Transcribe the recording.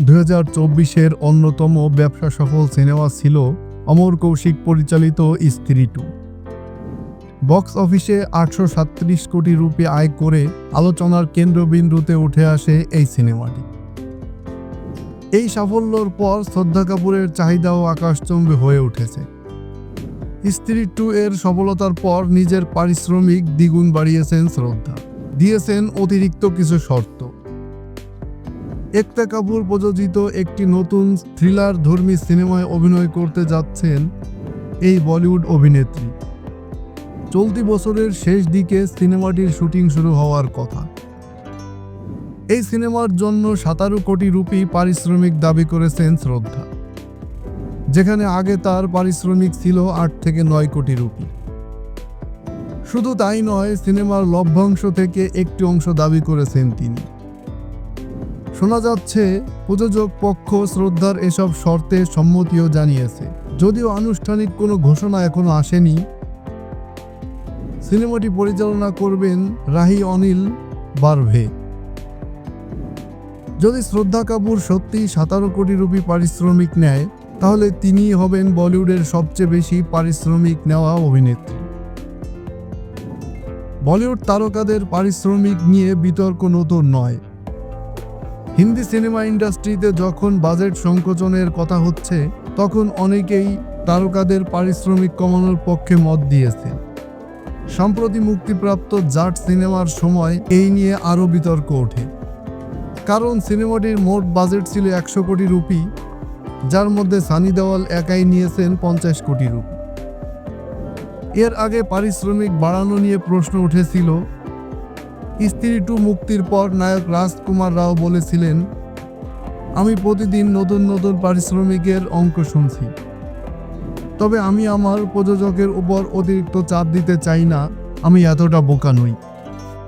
দু চব্বিশের অন্যতম ব্যবসা সফল সিনেমা ছিল অমর কৌশিক পরিচালিত স্ত্রী টু। বক্স অফিসে আটশো কোটি রুপি আয় করে আলোচনার কেন্দ্রবিন্দুতে উঠে আসে এই সিনেমাটি। এই সাফল্যর পর শ্রদ্ধা কাপুরের চাহিদাও আকাশচম্বী হয়ে উঠেছে। স্ত্রী টু এর সফলতার পর নিজের পারিশ্রমিক দ্বিগুণ বাড়িয়েছেন শ্রদ্ধা। দিয়েছেন অতিরিক্ত কিছু শর্ত। একতা কাপুর প্রযোজিত একটি নতুন থ্রিলার ধর্মী সিনেমায় অভিনয় করতে যাচ্ছেন এই বলিউড অভিনেত্রী। চলতি বছরের শেষ দিকে সিনেমাটির শুটিং শুরু হওয়ার কথা। এই সিনেমার জন্য সাতারো কোটি রুপি পারিশ্রমিক দাবি করেছেন শ্রদ্ধা। যেখানে আগে তার পারিশ্রমিক ছিল আট থেকে নয় কোটি রুপি। শুধু তাই নয়, সিনেমার লভ্যাংশ থেকে একটি অংশ দাবি করেছেন তিনি। শোনা যাচ্ছে, প্রযোজক পক্ষ শ্রদ্ধার এসব শর্তে সম্মতিও জানিয়েছে। যদিও আনুষ্ঠানিক কোনো ঘোষণা এখনও আসেনি। সিনেমাটি পরিচালনা করবেন রাহি অনিল বারভে। যদি শ্রদ্ধা কাপুর সত্যি সতেরো কোটি রুপি পারিশ্রমিক নেয়, তাহলে তিনিই হবেন বলিউডের সবচেয়ে বেশি পারিশ্রমিক নেওয়া অভিনেত্রী। বলিউড তারকাদের পারিশ্রমিক নিয়ে বিতর্ক নতুন নয়। হিন্দি সিনেমা ইন্ডাস্ট্রিতে যখন বাজেট সংকোচনের কথা হচ্ছে, তখন অনেকেই তারকাদের পারিশ্রমিক কমানোর পক্ষে মত দিয়েছে। সম্প্রতি মুক্তিপ্রাপ্ত জাট সিনেমার সময় এই নিয়ে আরও বিতর্ক ওঠে। কারণ সিনেমাটির মোট বাজেট ছিল একশো কোটি রুপি, যার মধ্যে সানি দেওয়াল একাই নিয়েছেন পঞ্চাশ কোটি রুপি। এর আগে পারিশ্রমিক বাড়ানো নিয়ে প্রশ্ন উঠেছিল স্ত্রী টু মুক্তির পর নায়ক রাজকুমার রাও বলেছিলেন, আমি প্রতিদিন নতুন নতুন পারিশ্রমিকের অঙ্ক শুনছি। তবে আমি আমার প্রযোজকের উপর অতিরিক্ত চাপ দিতে চাই না। আমি এতটা বোকা নই।